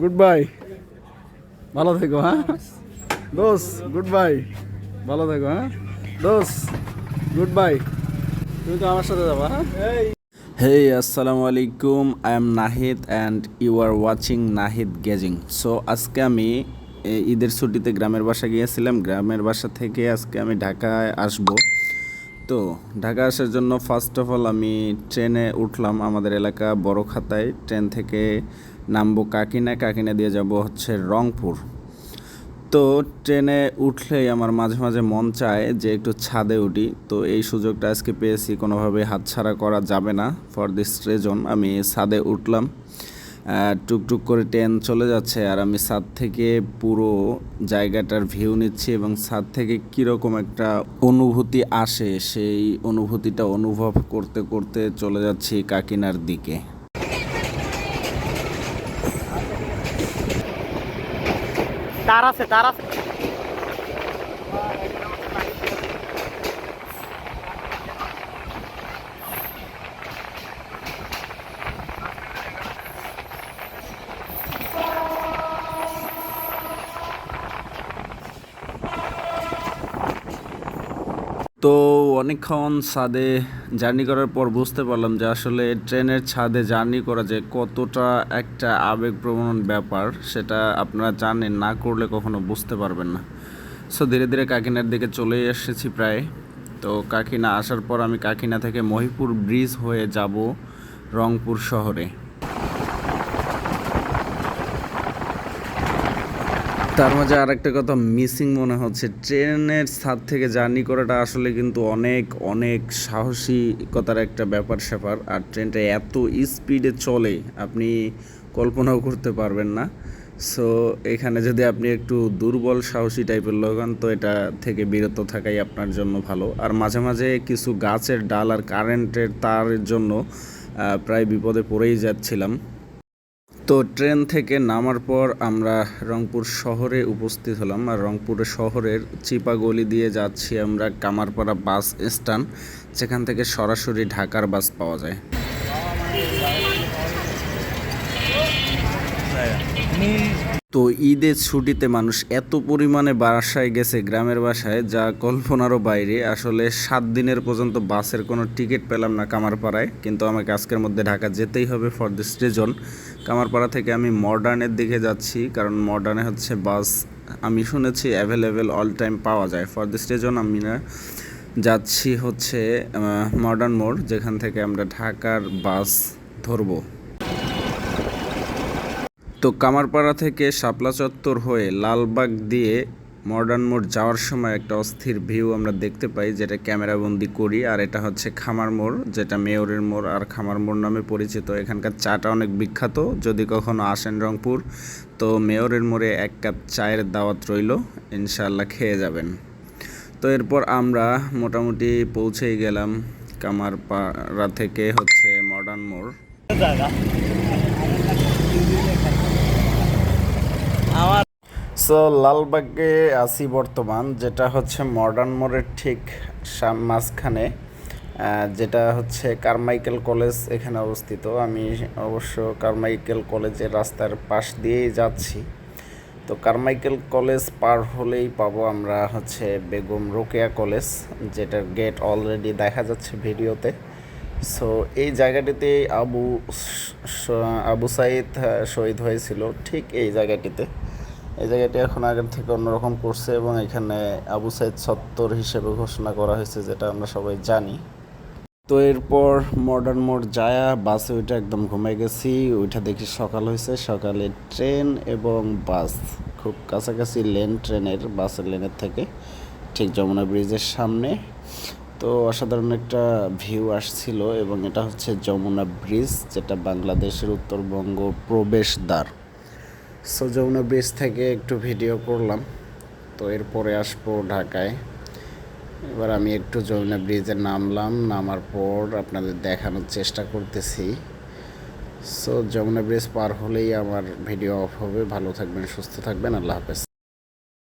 Good bye ভালো থেকো হ্যাঁ? দোস গুড বাই ভালো থেকো হ্যাঁ? দোস গুড বাই তুমি তো আমার সাথে যাবা হ্যাঁ? হেই আসসালামু আলাইকুম। I am Nahid and you are watching Nahid gazing so আজকে আমি ঈদের ছুটিতে গ্রামের বাসা গিয়েছিলাম। গ্রামের বাসা থেকে আজকে আমি ঢাকায় আসব। তো ঢাকা আসার জন্য ফার্স্ট অফ অল আমি ট্রেনে উঠলাম আমাদের এলাকা বড় খাতায় ট্রেন থেকে নামবো কাকিনা। কাকিনা দিয়ে যাব হচ্ছে রংপুর। তো ট্রেনে উঠলেই আমার মাঝে মাঝে মন চায় যে একটু ছাদে উঠি। তো এই সুযোগটা আজকে পেয়েছি, কোনোভাবে হাতছাড়া করা যাবে না। ফর দিস রিজন আমি ছাদে উঠলাম। টুকটুক করে ট্রেন চলে যাচ্ছে আর আমি ছাদ থেকে পুরো জায়গাটার ভিউ নিচ্ছি এবং ছাদ থেকে কীরকম একটা অনুভূতি আসে, সেই অনুভূতিটা অনুভব করতে করতে চলে যাচ্ছি কাকিনার দিকে। তার আছে তার আছে। তো অনেকক্ষণ ছাদে জার্নি করার পর বুঝতে পারলাম যে আসলে ট্রেনের ছাদে জার্নি করা যে কতটা একটা আবেগপ্রবণ ব্যাপার, সেটা আপনারা জানেন, না করলে কখনো বুঝতে পারবেন না। সো ধীরে ধীরে কাকিনার দিকে চলেই এসেছি প্রায়। তো কাকিনা আসার পর আমি কাকিনা থেকে মহিপুর ব্রিজ হয়ে যাব রংপুর শহরে। তার মাঝে আরেকটা কথা মিসিং মনে হচ্ছে। ট্রেনের ছাদ থেকে জার্নি করাটা আসলে কিন্তু অনেক অনেক সাহসিকতার একটা ব্যাপার স্যাপার। আর ট্রেনটা এত স্পিডে চলে, আপনি কল্পনাও করতে পারবেন না। সো এখানে যদি আপনি একটু দুর্বল, সাহসী টাইপের লোক হন, তো এটা থেকে বিরত থাকাই আপনার জন্য ভালো। আর মাঝে মাঝে কিছু গাছের ডাল আর কারেন্টের তারের জন্য প্রায় বিপদে পড়েই যাচ্ছিলাম। তো ট্রেন থেকে নামার পর আমরা রংপুর শহরে উপস্থিত হলাম। আর রংপুর শহরের চিপা গলি দিয়ে যাচ্ছি আমরা কামারপাড়া বাস স্ট্যান্ড, যেখান থেকে সরাসরি ঢাকার বাস পাওয়া যায়। তো ঈদের ছুটিতে মানুষ এত পরিমাণে বাসায় গেছে গ্রামের বাসায়, যা কল্পনারও বাইরে। আসলে সাত দিনের পর্যন্ত বাসের কোনো টিকিট পেলাম না কামারপাড়ায়, কিন্তু আমাকে আজকের মধ্যে ঢাকা যেতেই হবে ফর দিস রিজন কামারপাড়া থেকে আমি মডার্নের দিকে যাচ্ছি, কারণ মডার্নে হচ্ছে বাস আমি শুনেছি অ্যাভেলেবেল অল টাইম পাওয়া যায়। ফর দিস রিজন আমি না যাচ্ছি হচ্ছে মডার্ন মোড় যেখান থেকে আমরা ঢাকার বাস ধরবো। তো কামারপাড়া থেকে শাপলা চত্বর হয়ে লালবাগ দিয়ে মডার্ন মোড় যাওয়ার সময় একটা অস্থির ভিউ আমরা দেখতে পাই, যেটা ক্যামেরাবন্দি করি, আর এটা হচ্ছে খামার মোড়, যেটা মেয়রের মোড় আর খামার মোড় নামে পরিচিত। এখানকার চাটা অনেক বিখ্যাত, যদি কখনো আসেন রংপুর, তো মেয়রের মোড়ে এক কাপ চায়ের দাওয়াত রইল ইনশাল্লাহ খেয়ে যাবেন। তো এরপর আমরা মোটামুটি পৌঁছেই গেলাম কামারপাড়া থেকে হচ্ছে মডার্ন মোড়। আমার সো লালবাগে আছি বর্তমান, যেটা হচ্ছে মডার্ন মোড়ের ঠিক মাঝখানে যেটা হচ্ছে কারমাইকেল কলেজ এখানে অবস্থিত। আমি অবশ্য কারমাইকেল কলেজের রাস্তার পাশ দিয়েই যাচ্ছি। তো কারমাইকেল কলেজ পার হলেই পাবো আমরা হচ্ছে বেগম রোকেয়া কলেজ, যেটার গেট অলরেডি দেখা যাচ্ছে ভিডিওতে। সো এই জায়গাটিতে আবু আবু সাইদ শহীদ হয়েছিল। ঠিক এই জায়গাটিতে। এই জায়গাটি এখন আগের থেকে অন্যরকম করছে এবং এখানে আবু সাইদ সত্তর হিসেবে ঘোষণা করা হয়েছে, যেটা আমরা সবাই জানি। তো এরপর মডার্ন মোড় যায়া, বাসে ওইটা একদম ঘুমাই গেছি। ওইটা দেখি সকাল হয়েছে, সকালে ট্রেন এবং বাস। খুব কাছাকাছি লেন, ট্রেনের, বাসের লেনের থেকে। ঠিক যমুনা ব্রিজের সামনে। তো অসাধারণ একটা ভিউ আসছিল এবং এটা হচ্ছে যমুনা ব্রিজ যেটা বাংলাদেশের উত্তরবঙ্গ প্রবেশদ্বার। সো যমুনা ব্রিজ থেকে একটু ভিডিও করলাম। তো এরপরে আসব ঢাকায়। এবার আমি একটু যমুনা ব্রিজে নামলাম, নামার পর আপনাদের দেখানোর চেষ্টা করতেছি। সো যমুনা ব্রিজ পার হলেই আমার ভিডিও অফ হবে। ভালো থাকবেন, সুস্থ থাকবেন। আল্লাহ হাফেজ।